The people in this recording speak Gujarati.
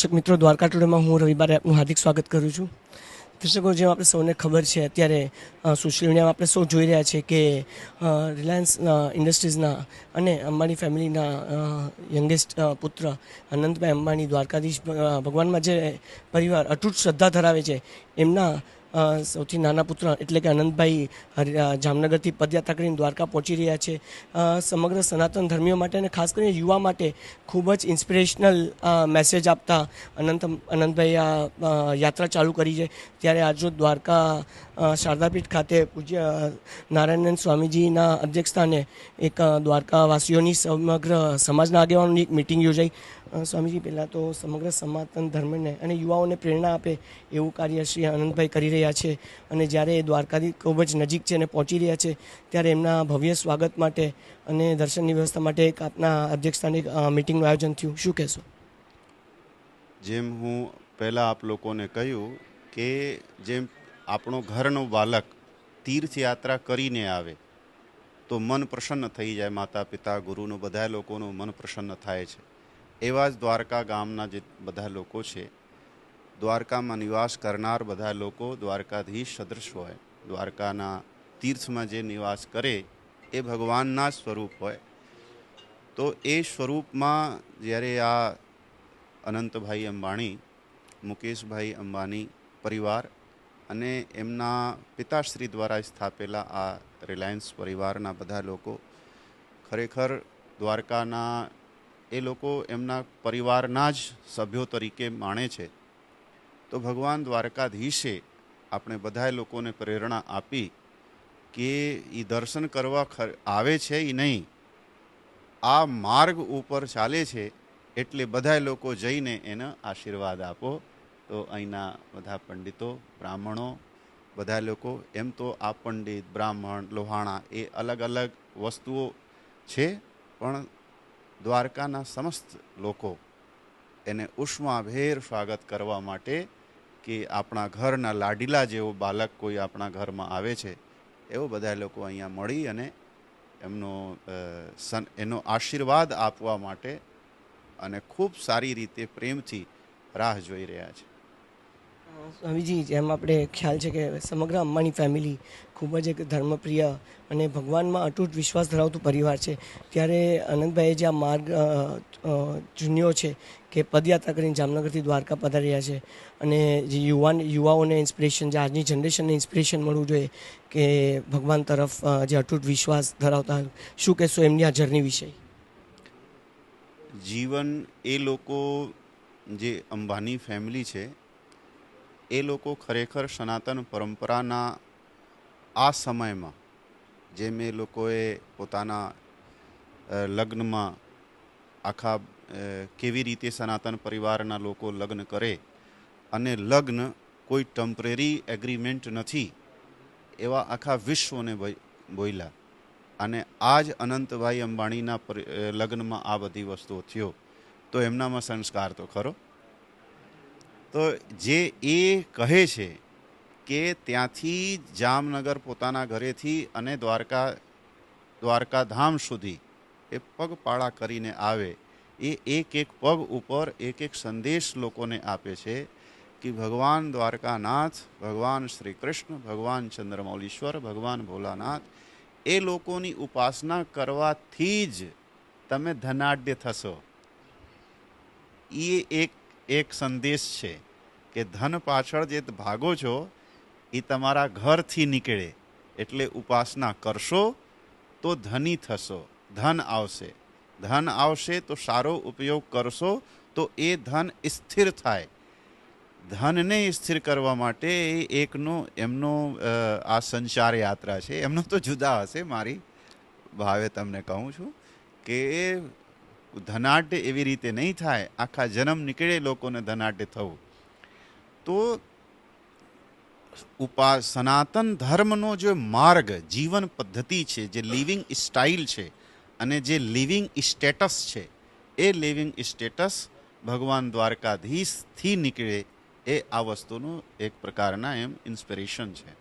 દર્શક મિત્રો, દ્વારકા ટુડેમાં હું રવિવારે આપનું હાર્દિક સ્વાગત કરું છું. દર્શકો, જેમ આપણે સૌને ખબર છે, અત્યારે સોશિયલ મીડિયામાં આપણે સૌ જોઈ રહ્યા છે કે રિલાયન્સ ઇન્ડસ્ટ્રીઝના અને અંબાણી ફેમિલીના યંગેસ્ટ પુત્ર અનંતભાઈ અંબાણી, દ્વારકાધીશ ભગવાનમાં જે પરિવાર અતૂટ શ્રદ્ધા ધરાવે છે, એમના સૌથી નાના પુત્ર એટલે કે હરિ- જામનગરથી પદયાત્રા કરીને દ્વારકા પહોંચી રહ્યા છે. સમગ્ર સનાતન ધર્મીઓ માટે અને ખાસ કરીને યુવા માટે ખૂબ જ ઇન્સ્પિરેશનલ મેસેજ આપતા અનંત, અનંતભાઈ આ યાત્રા ચાલુ કરી છે. ત્યારે આજરોજ દ્વારકા શારદાપીઠ ખાતે પૂજ્ય નારાયણન સ્વામીજીના અધ્યક્ષસ્થાને એક દ્વારકાવાસીઓની સમગ્ર સમાજના આગેવાનોની એક મિટિંગ યોજાઈ. સ્વામીજી પહેલાં તો સમગ્ર સનાતન ધર્મને અને યુવાઓને પ્રેરણા આપે એવું કાર્ય શ્રી આનંદભાઈ કરી રહ્યા છે. અને જ્યારે એ દ્વારકાથી ખૂબ જ નજીક છે અને પહોંચી રહ્યા છે ત્યારે એમના ભવ્ય સ્વાગત માટે અને દર્શનની વ્યવસ્થા માટે એક આપના અધ્યક્ષસ્થાને એક અ, મિટિંગનું આયોજન થયું. શું કહેશો? જેમ હું પહેલાં આપ લોકોને કહ્યું કે જેમ આપણો ઘરનો બાલક તીર્થયાત્રા કરીને આવે તો મન પ્રસન્ન થઈ જાય. માતા પિતા ગુરુનું બધા લોકોનું મન પ્રસન્ન થાય છે. એવા જ દ્વારકા ગામના જે બધા લોકો છે, દ્વારકામાં નિવાસ કરનાર બધા લોકો દ્વારકાધીશ સદૃશ હોય. દ્વારકાના તીર્થમાં જે નિવાસ કરે, એ ભગવાનના સ્વરૂપ હોય. તો એ સ્વરૂપમાં જ્યારે આ અનંતભાઈ અંબાણી, મુકેશભાઈ અંબાણી પરિવાર અને એમના પિતાશ્રી દ્વારા સ્થાપેલા આ રિલાયન્સ પરિવારના બધા લોકો ખરેખર દ્વારકાના એ લોકો એમના પરિવારના જ સભ્યો તરીકે માણે છે. તો ભગવાન દ્વારકાધીશે આપણે બધાએ લોકોને પ્રેરણા આપી કે એ દર્શન કરવા આવે છે એ નહીં, આ માર્ગ ઉપર ચાલે છે એટલે બધા લોકો જઈને એને આશીર્વાદ આપો. તો અહીંના બધા પંડિતો, બ્રાહ્મણો બધા લોકો, એમ તો આ પંડિત, બ્રાહ્મણ, લોહાણા એ અલગ અલગ વસ્તુઓ છે, પણ દ્વારકાના સમસ્ત લોકો એને ઉષ્માભેર સ્વાગત કરવા માટે કે આપણા ઘરના લાડીલા જેવો બાલક કોઈ આપણા ઘરમાં આવે છે, એવો બધા લોકો અહીંયા મળી અને એમનો સન, એનો આશીર્વાદ આપવા માટે અને ખૂબ સારી રીતે પ્રેમથી રાહ જોઈ રહ્યા છે. સ્વામીજી, જેમ આપણે ખ્યાલ છે કે સમગ્ર અંબાણી ફેમિલી ખૂબ જ એક ધર્મપ્રિય અને ભગવાનમાં અતૂટ વિશ્વાસ ધરાવતું પરિવાર છે. ત્યારે અનંતભાઈએ જે આ માર્ગ ચૂન્યો છે કે પદયાત્રા કરીને જામનગરથી દ્વારકા પધાર્યા છે અને જે યુવાન, યુવાઓને ઇન્સ્પિરેશન જે આજની જનરેશનને ઇન્સ્પિરેશન મળવું જોઈએ કે ભગવાન તરફ જે અતૂટ વિશ્વાસ ધરાવતા શું કહેશો એમની આ જર્ની વિશે? જીવન એ લોકો જે અંબાની ફેમિલી છે એ લોકો ખરેખર સનાતન પરંપરાના આ સમયમાં, જેમ એ લોકોએ પોતાના લગ્નમાં આખા કેવી રીતે સનાતન પરિવારના લોકો લગ્ન કરે અને લગ્ન કોઈ ટેમ્પરરી એગ્રીમેન્ટ નથી, એવા આખા વિશ્વને બોલ્યા અને આજ અનંતભાઈ અંબાણીના લગ્નમાં આ બધી વસ્તુઓ થયો. તો એમનામાં સંસ્કાર તો ખરો? તો જે એ કહે છે કે ત્યાંથી જામનગર પોતાના ઘરેથી અને દ્વારકા, દ્વારકાધામ સુધી એ પગપાળા કરીને આવે, એ એક એક પગ ઉપર એક એક સંદેશ લોકોને આપે છે કે ભગવાન દ્વારકાનાથ, ભગવાન શ્રી કૃષ્ણ ભગવાન ચંદ્રમૌલીશ્વર, ભગવાન ભોલાનાથ, એ લોકોની ઉપાસના કરવાથી જ તમે ધનાઢ્ય થશો. એ એક એક સંદેશ છે કે ધન પાછળ જે ભાગો છો, એ તમારા ઘરથી નીકળે. એટલે ઉપાસના કરશો તો ધની થશો. ધન આવશે. ધન આવશે તો સારો ઉપયોગ કરશો તો એ ધન સ્થિર થાય. ધનને સ્થિર કરવા માટે એકનો, એમનો આ સંચાર યાત્રા છે. એમનો તો જુદા હશે. મારી ભાવે તમને કહું છું કે ધનાઢ્ય એવી રીતે નહીં થાય, આખા જન્મ નીકળે લોકોને ધનાઢ્ય થવું. તો ઉપા સનાતન ધર્મનો જે માર્ગ, જીવન પદ્ધતિ છે, જે લિવિંગ સ્ટાઇલ છે અને જે લિવિંગ સ્ટેટસ છે, એ લિવિંગ સ્ટેટસ ભગવાન દ્વારકાધીશથી નીકળે એ આ વસ્તુનું એક પ્રકારના એમ ઇન્સ્પિરેશન છે.